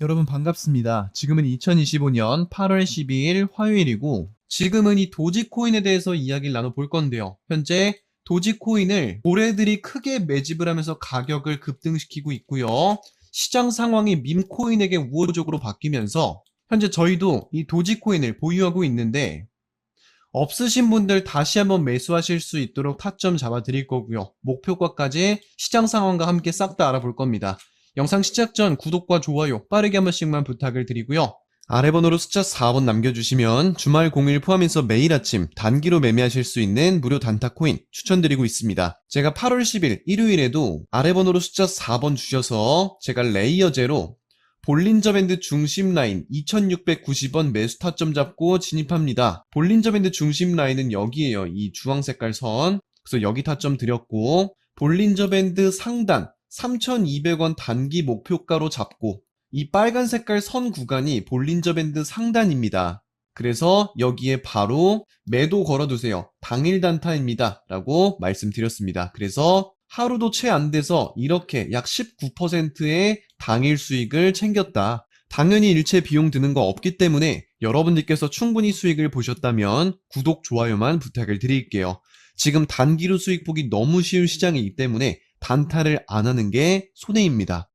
여러분 반갑습니다. 지금은 2025년 8월 12일 화요일이고 지금은 이 도지코인에 대해서 이야기를 나눠볼 건데요. 현재 도지코인을 고래들이 크게 매집을 하면서 가격을 급등시키고 있고요. 시장 상황이 밈코인에게 우호적으로 바뀌면서 현재 저희도 이 도지코인을 보유하고 있는데 없으신 분들 다시 한번 매수하실 수 있도록 타점 잡아 드릴 거고요. 목표가까지 시장 상황과 함께 싹 다 알아볼 겁니다. 영상 시작 전 구독과 좋아요 빠르게 한 번씩만 부탁을 드리고요. 아래 번호로 숫자 4번 남겨주시면 주말 공일 포함해서 매일 아침 단기로 매매하실 수 있는 무료 단타 코인 추천드리고 있습니다. 제가 8월 10일 일요일에도 아래 번호로 숫자 4번 주셔서 제가 레이어제로 볼린저 밴드 중심 라인 2690원 매수 타점 잡고 진입합니다. 볼린저 밴드 중심 라인은 여기에요. 이 주황 색깔 선. 그래서 여기 타점 드렸고 볼린저 밴드 상단 3,200원 단기 목표가로 잡고 이 빨간 색깔 선 구간이 볼린저 밴드 상단입니다. 그래서 여기에 바로 매도 걸어두세요. 당일 단타입니다. 라고 말씀드렸습니다. 그래서 하루도 채 안 돼서 이렇게 약 19%의 당일 수익을 챙겼다. 당연히 일체 비용 드는 거 없기 때문에 여러분들께서 충분히 수익을 보셨다면 구독, 좋아요만 부탁을 드릴게요. 지금 단기로 수익 보기 너무 쉬운 시장이기 때문에 단타를 안 하는 게 손해입니다.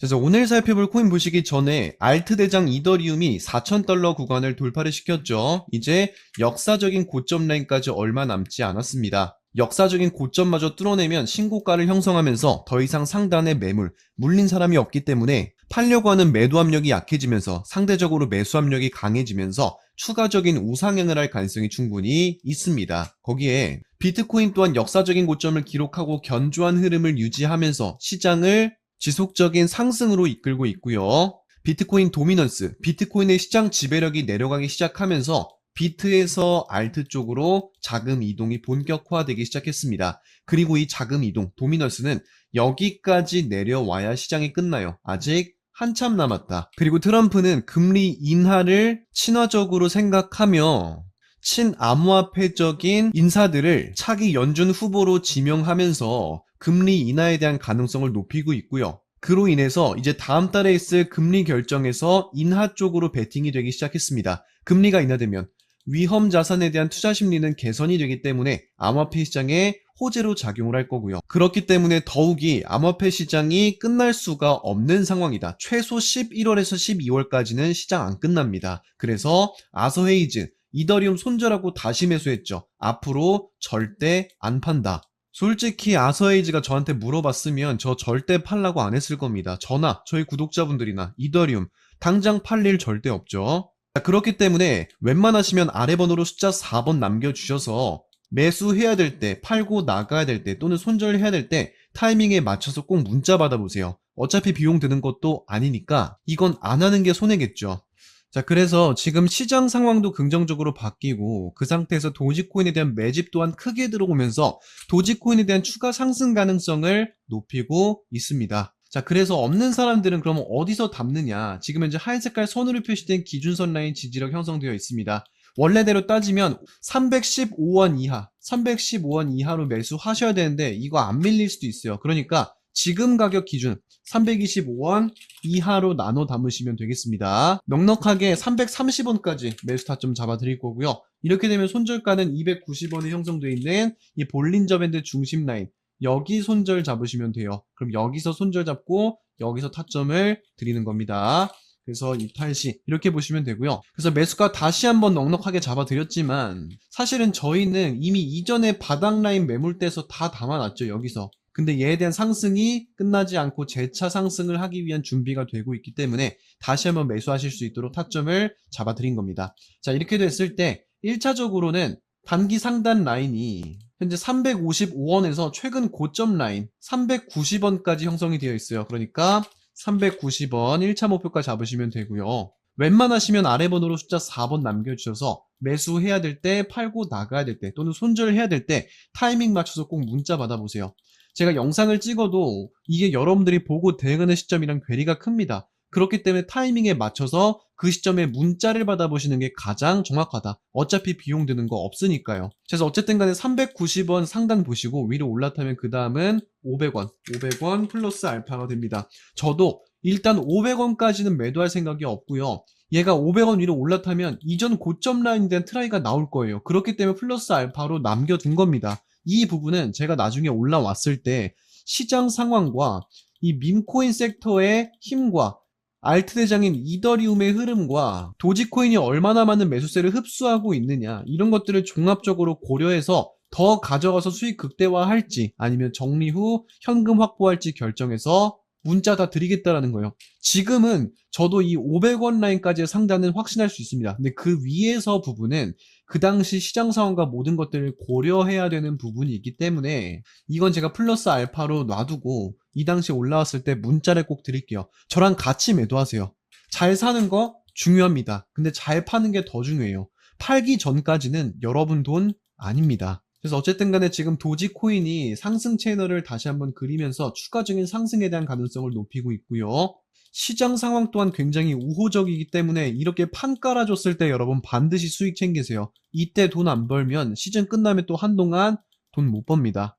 그래서 오늘 살펴볼 코인 보시기 전에 알트 대장 이더리움이 4,000달러 구간을 돌파를 시켰죠. 이제 역사적인 고점 라인까지 얼마 남지 않았습니다. 역사적인 고점마저 뚫어내면 신고가를 형성하면서 더 이상 상단에 매물, 물린 사람이 없기 때문에 팔려고 하는 매도 압력이 약해지면서 상대적으로 매수 압력이 강해지면서 추가적인 우상향을 할 가능성이 충분히 있습니다. 거기에 비트코인 또한 역사적인 고점을 기록하고 견조한 흐름을 유지하면서 시장을 지속적인 상승으로 이끌고 있고요. 비트코인 도미넌스, 비트코인의 시장 지배력이 내려가기 시작하면서 비트에서 알트 쪽으로 자금 이동이 본격화되기 시작했습니다. 그리고 이 자금 이동, 도미넌스는 여기까지 내려와야 시장이 끝나요. 아직 한참 남았다. 그리고 트럼프는 금리 인하를 친화적으로 생각하며 친암호화폐적인 인사들을 차기 연준 후보로 지명하면서 금리 인하에 대한 가능성을 높이고 있고요. 그로 인해서 이제 다음 달에 있을 금리 결정에서 인하 쪽으로 베팅이 되기 시작했습니다. 금리가 인하되면 위험 자산에 대한 투자 심리는 개선이 되기 때문에 암호화폐 시장에 호재로 작용을 할 거고요. 그렇기 때문에 더욱이 암호화폐 시장이 끝날 수가 없는 상황이다. 최소 11월에서 12월까지는 시장 안 끝납니다. 그래서 아서헤이즈, 이더리움 손절하고 다시 매수했죠. 앞으로 절대 안 판다. 솔직히 아서에이즈가 저한테 물어봤으면 저 절대 팔라고 안 했을 겁니다. 저나 저희 구독자분들이나 이더리움 당장 팔 일 절대 없죠. 자, 그렇기 때문에 웬만하시면 아래 번호로 숫자 4번 남겨주셔서 매수해야 될 때, 팔고 나가야 될 때, 또는 손절해야 될 때 타이밍에 맞춰서 꼭 문자 받아보세요. 어차피 비용 드는 것도 아니니까 이건 안 하는 게 손해겠죠. 자, 그래서 지금 시장 상황도 긍정적으로 바뀌고 그 상태에서 도지코인에 대한 매집 또한 크게 들어오면서 도지코인에 대한 추가 상승 가능성을 높이고 있습니다. 자, 그래서 없는 사람들은 그러면 어디서 담느냐? 지금 현재 하얀 색깔 선으로 표시된 기준선 라인 지지력 형성되어 있습니다. 원래대로 따지면 315원 이하, 315원 이하로 매수하셔야 되는데 이거 안 밀릴 수도 있어요. 그러니까 지금 가격 기준 325원 이하로 나눠 담으시면 되겠습니다. 넉넉하게 330원까지 매수 타점 잡아 드릴 거고요. 이렇게 되면 손절가는 290원에 형성되어 있는 이 볼린저 밴드 중심 라인 여기 손절 잡으시면 돼요. 그럼 여기서 손절 잡고 여기서 타점을 드리는 겁니다. 그래서 이탈시 이렇게 보시면 되고요. 그래서 매수가 다시 한번 넉넉하게 잡아드렸지만 사실은 저희는 이미 이전에 바닥 라인 매물대에서 다 담아놨죠. 여기서. 근데 얘에 대한 상승이 끝나지 않고 재차 상승을 하기 위한 준비가 되고 있기 때문에 다시 한번 매수하실 수 있도록 타점을 잡아드린 겁니다. 자 이렇게 됐을 때 1차적으로는 단기 상단 라인이 현재 355원에서 최근 고점 라인 390원까지 형성이 되어 있어요. 그러니까 390원 1차 목표가 잡으시면 되고요. 웬만하시면 아래 번호로 숫자 4번 남겨주셔서 매수해야 될 때, 팔고 나가야 될 때, 또는 손절해야 될 때 타이밍 맞춰서 꼭 문자 받아보세요. 제가 영상을 찍어도 이게 여러분들이 보고 대응하는 시점이랑 괴리가 큽니다. 그렇기 때문에 타이밍에 맞춰서 그 시점에 문자를 받아보시는 게 가장 정확하다. 어차피 비용 드는 거 없으니까요. 그래서 어쨌든 간에 390원 상단 보시고 위로 올라타면 그 다음은 500원, 500원 플러스 알파가 됩니다. 저도 일단 500원까지는 매도할 생각이 없고요. 얘가 500원 위로 올라타면 이전 고점 라인에 대한 트라이가 나올 거예요. 그렇기 때문에 플러스 알파로 남겨둔 겁니다. 이 부분은 제가 나중에 올라왔을 때 시장 상황과 이 민코인 섹터의 힘과 알트 대장인 이더리움의 흐름과 도지코인이 얼마나 많은 매수세를 흡수하고 있느냐 이런 것들을 종합적으로 고려해서 더 가져가서 수익 극대화할지 아니면 정리 후 현금 확보할지 결정해서 문자 다 드리겠다라는 거예요. 지금은 저도 이 500원 라인까지의 상단은 확신할 수 있습니다. 근데 그 위에서 부분은 그 당시 시장 상황과 모든 것들을 고려해야 되는 부분이 있기 때문에 이건 제가 플러스 알파로 놔두고 이 당시 올라왔을 때 문자를 꼭 드릴게요. 저랑 같이 매도하세요. 잘 사는 거 중요합니다. 근데 잘 파는 게 더 중요해요. 팔기 전까지는 여러분 돈 아닙니다. 그래서 어쨌든 간에 지금 도지코인이 상승 채널을 다시 한번 그리면서 추가적인 상승에 대한 가능성을 높이고 있고요. 시장 상황 또한 굉장히 우호적이기 때문에 이렇게 판 깔아줬을 때 여러분 반드시 수익 챙기세요. 이때 돈 안 벌면 시즌 끝나면 또 한동안 돈 못 법니다.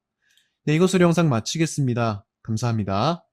네, 이것으로 영상 마치겠습니다. 감사합니다.